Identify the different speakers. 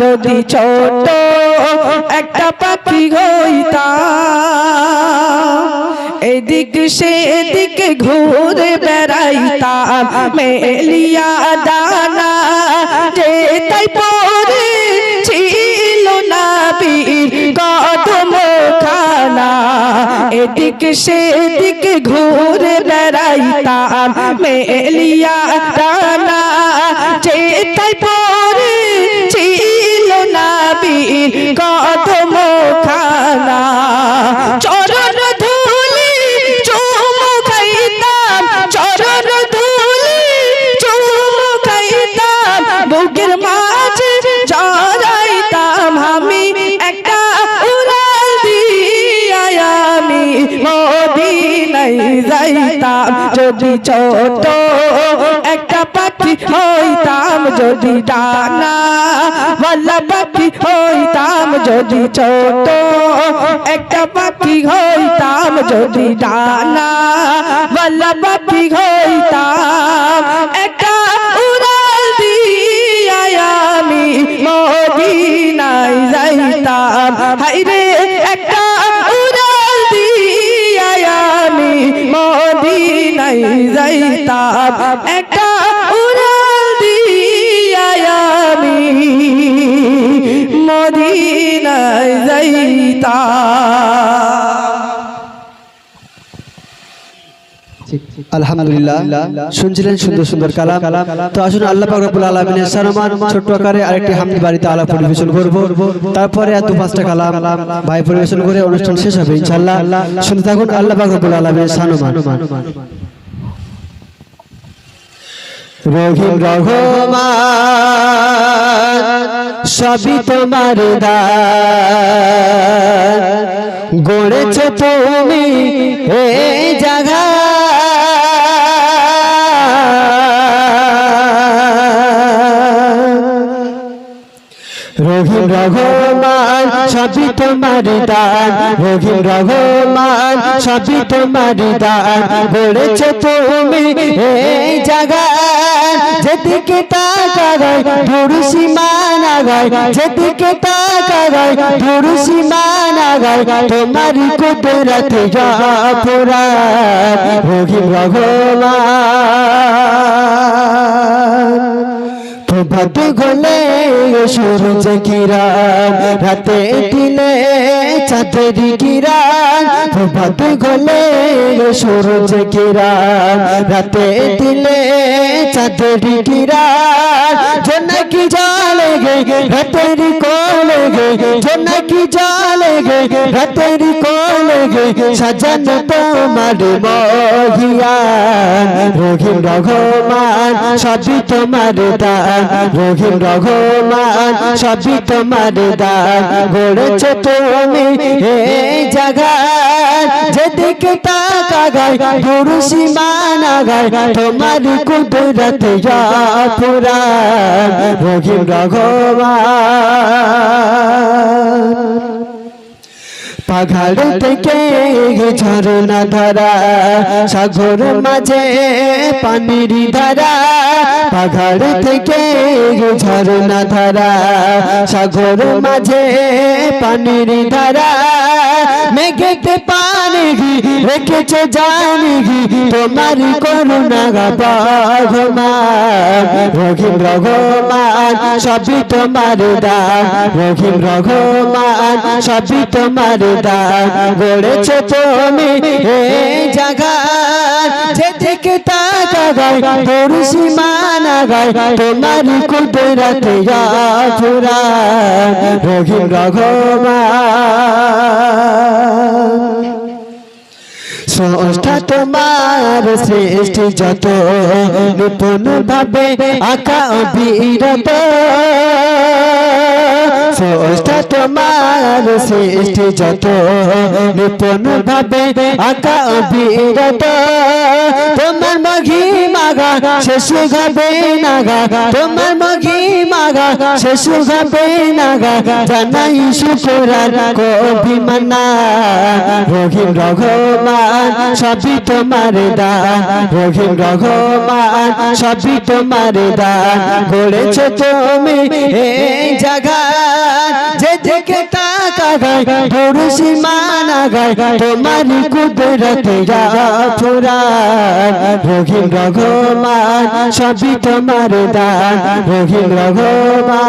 Speaker 1: যদি ছোট একটা পাখি হইতাম, এদিক সেদিক ঘুরে বেড়াইতাম, মেলিয়া দানা যে তাই পরে ছিল না বীর কদম খানা এদিক সেদিক ঘুরে বেড়াইতাম, মেলিয়া দানা যে তাই যাইতাম যদি ছোট, একটা পাখি হইতাম যদি ডানা বল্লা পাখি হইতাম যদি ছোট, একটা পাখি হইতাম যদি ডানা বল্লা পাখি হইতাম। একটা উড়াল দিয়া আমি মদিনায় যাইতাম। হাইরে যাইতাম একটা মদিনায়
Speaker 2: আলহামদুলিল্লাহ। শুনছিলেন সুন্দর সুন্দর কালাম। তো আসুন আল্লাহ পাক রব্বুল সারমান ছোট্ট আকারে আরেকটি হামদি বাড়িতে আলাপ পরিবেশন করব। তারপরে এত পাঁচটা কালাম ভাই পরিবেশন করে অনুষ্ঠান শেষ হবে ইনশাআল্লাহ। শুনতে থাকুন আল্লাহ পাক রব্বুল আলামিনের রহিম রহমান সবই তোমার দান। গড়েছ তুমি এই জায়গা। রহিম রহমান সবই তোমার দান। রহিম রহমান, সবই তোমার দান। গড়েছ তুমি এই জায়গা যেদিকে তাকাগায় ধরুসি মানা গায় যেদিকে তাকাগায় ধরুসি মানা গায় তোমার কুদরত জাফরা রহিম রহমান। প্রভাত গলে সুর কিরণ রাতে দিলে চাঁদের কিরণ প্রভাত গলে সুর কিরণ রাতে দিলে চাঁদের কিরণ জোনাকি জলে গে রাতের কোলে গে জোনাকি জলে গে রাতের কোলে গে সাজানো তোমার মহিয়ান, রহিম রঘমান সবই তোমার দান, রহিম রঘমান সবই তোমার দান গড়েছ তুমি এই জায়গা যেদিকে তাকা গায় পুরুষি মানা গায় তোমার কুদরত পুরা রহিম রঘমান পাহাড় থেকে ঝরনা ধারা, সাগর মাঝে পানির ধারা। পাহাড় থেকে ঝরনা ধারা, সাগর মাঝে পানির ধারা। মেঘেতে পানি রেখেছ জানি তোমার করুণা ভগবান। রহিম রঘমান সবই তোমার দান। রহিম রঘমান সবই তোমার দান। গড়েছ তুমি এই জায়গা যেদিকে তাকা গায় তোর সীমানা গায় তোমার কুদরত স্রষ্টা তোমার সৃষ্টি যত নিপুণ ভাবে আঁকা অবিরত। স্রষ্টা তোমার সৃষ্টি যত নিপুণ ভাবে আঁকা অবিরত। তোমার মঘি মাগা শেষ হবে নাগা। তোমার মঘি মাগা শেষ হবে নাগা, জানাই শুকুরার কবি মানা রহিম রঘমান, সবই তোমার দান। রহিম রঘমান, সবই তোমার দান। গড়েছ তুমি এই জায়গা যে দিকে তাকাগায় সীমা গায় তোমার কুদরত ফুরা রহিম রঘমান সবই তোমার দান। রহিম রঘমান